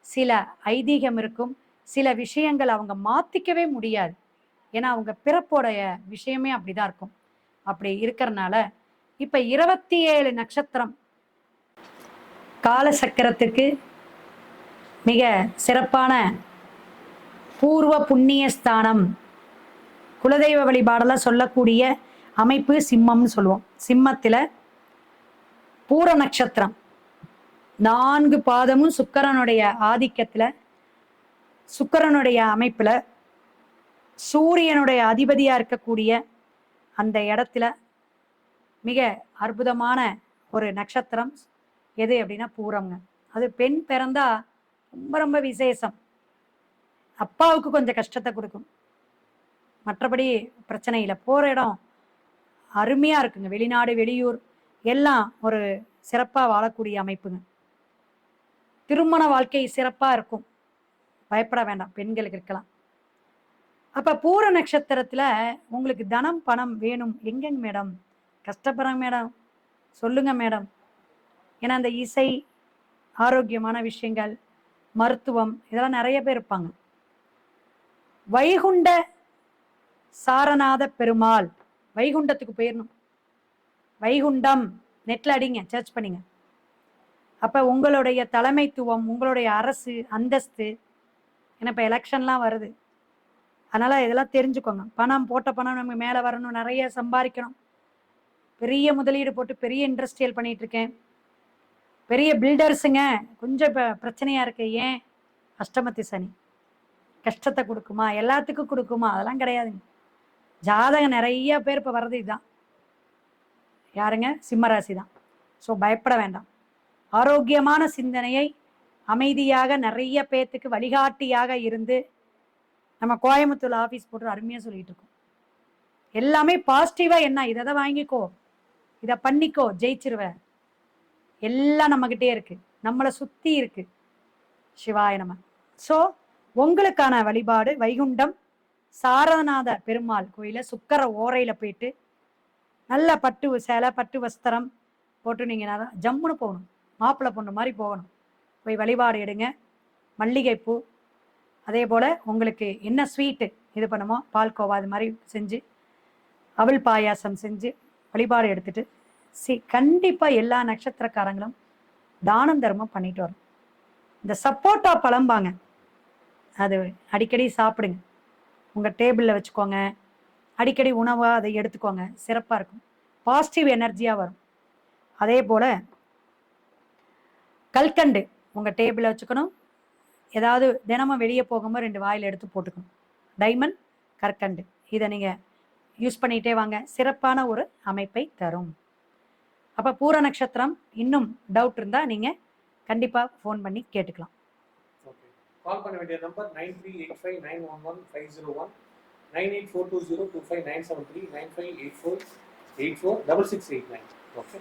சில ஐதீகம் இருக்கும் சில விஷயங்கள் அவங்க மாத்திக்கவே முடியாது. ஏன்னா அவங்க பிறப்போடைய விஷயமே அப்படிதான் இருக்கும். அப்படி இருக்கிறனால இப்ப இருபத்தி ஏழு நட்சத்திரம் கால சக்கரத்துக்கு மிக சிறப்பான பூர்வ புண்ணிய ஸ்தானம் குலதெய்வ வழிபாடெல்லாம் சொல்லக்கூடிய அமைப்பு சிம்மம்னு சொல்லுவோம். சிம்மத்தில் பூர நட்சத்திரம். நான்கு பாதமும் சுக்கரனுடைய ஆதிக்கத்துல சுக்கரனுடைய அமைப்புல சூரியனுடைய அதிபதியா இருக்கக்கூடிய அந்த இடத்துல மிக அற்புதமான ஒரு நட்சத்திரம் எது அப்படின்னா பூரம்ங்க. அது பெண் பிறந்தா ரொம்ப ரொம்ப விசேஷம். அப்பாவுக்கு கொஞ்சம் கஷ்டத்தை கொடுக்கும். மற்றபடி பிரச்சனை இல்லை. போகிற இடம் அருமையாக இருக்குங்க. வெளிநாடு வெளியூர் எல்லாம் ஒரு சிறப்பாக வாழக்கூடிய அமைப்புங்க. திருமண வாழ்க்கை சிறப்பாக இருக்கும். பயப்பட வேண்டாம் பெண்களுக்கு இருக்கலாம். அப்போ பூர நட்சத்திரத்தில் உங்களுக்கு தனம் பணம் வேணும். எங்கேங்க மேடம்? கஷ்டப்படுறாங்க மேடம். சொல்லுங்க மேடம். ஏன்னா அந்த இசை ஆரோக்கியமான விஷயங்கள் மருத்துவம் இதெல்லாம் நிறைய பேர் இருப்பாங்க. வைகுண்ட சாரநாத பெருமாள். வைகுண்டத்துக்கு போயிடணும் வைகுண்டம். நெட்டில் அடிங்க சர்ச் பண்ணிங்க. அப்ப உங்களுடைய தலைமைத்துவம் உங்களுடைய அரசு அந்தஸ்து ஏன்னா இப்ப எலெக்ஷன்லாம் வருது. அதனால இதெல்லாம் தெரிஞ்சுக்கோங்க. பணம் போட்ட பணம் நம்ம மேலே வரணும் நிறைய சம்பாதிக்கணும். பெரிய முதலீடு போட்டு பெரிய இண்டஸ்ட்ரியல் பண்ணிட்டு இருக்கேன். பெரிய பில்டர்ஸுங்க கொஞ்சம் இப்போ பிரச்சனையா இருக்கு. ஏன்? அஷ்டமத்தி சனி. கஷ்டத்தை கொடுக்குமா? எல்லாத்துக்கும் கொடுக்குமா? அதெல்லாம் கிடையாதுங்க ஜாதகம் நிறைய பேர் இப்போ வர்றது இதுதான். யாருங்க? சிம்மராசி தான் ஸோ பயப்பட வேண்டாம். ஆரோக்கியமான சிந்தனையை அமைதியாக நிறைய பேர்த்துக்கு வழிகாட்டியாக இருந்து நம்ம கோயம்புத்தூர் ஆஃபீஸ் போட்டு அருமையாக சொல்லிட்டு இருக்கோம். எல்லாமே பாசிட்டிவாக என்ன? இதை தான் வாங்கிக்கோ. இதை பண்ணிக்கோ. ஜெயிச்சிருவ. எல்லாம் நம்மகிட்டே இருக்கு. நம்மளை சுத்தி இருக்கு. சிவாய நம்ம ஸோ உங்களுக்கான வழிபாடு வைகுண்டம் சாரநாத பெருமாள் கோயில சுக்கர ஓரையில போயிட்டு நல்ல பட்டு சேலை பட்டு வஸ்திரம் போட்டு நீங்கள் ஜம்முன்னு போகணும். மாப்பிள்ளை பொண்ணு மாதிரி போகணும். போய் வழிபாடு எடுங்க. மல்லிகைப்பூ. அதே போல் உங்களுக்கு என்ன ஸ்வீட்டு இது பண்ணுமோ பால்கோவா அது மாதிரி செஞ்சு அவள் பாயாசம் செஞ்சு வழிபாடு எடுத்துட்டு சி கண்டிப்பாக எல்லா நட்சத்திரக்காரங்களும் தானம் தர்மம் பண்ணிட்டு வரும் இந்த சப்போட்டா பழம்பாங்க அது அடிக்கடி சாப்பிடுங்க. உங்கள் டேபிளில் வச்சுக்கோங்க. அடிக்கடி உணவாக அதை எடுத்துக்கோங்க. சிறப்பாக இருக்கும். பாசிட்டிவ் எனர்ஜியாக வரும். அதே போல் கல்கண்டு உங்கள் டேபிளில் வச்சுக்கணும். ஏதாவது தினமும் வெளியே போகும்போது ரெண்டு வாயில் எடுத்து போட்டுக்கணும். டைமண்ட் கற்கண்டு. இதை நீங்கள் யூஸ் பண்ணிகிட்டே வாங்க. சிறப்பான ஒரு அமைப்பை தரும். அப்போ பூர நட்சத்திரம் இன்னும் டவுட் இருந்தால் நீங்கள் கண்டிப்பாக ஃபோன் பண்ணி கேட்டுக்கலாம். கால் பண்ண வேண்டிய number nine three eight five nine one one five zero one nine eight four two zero two five nine seven three nine five eight four eight four double six eight nine. Okay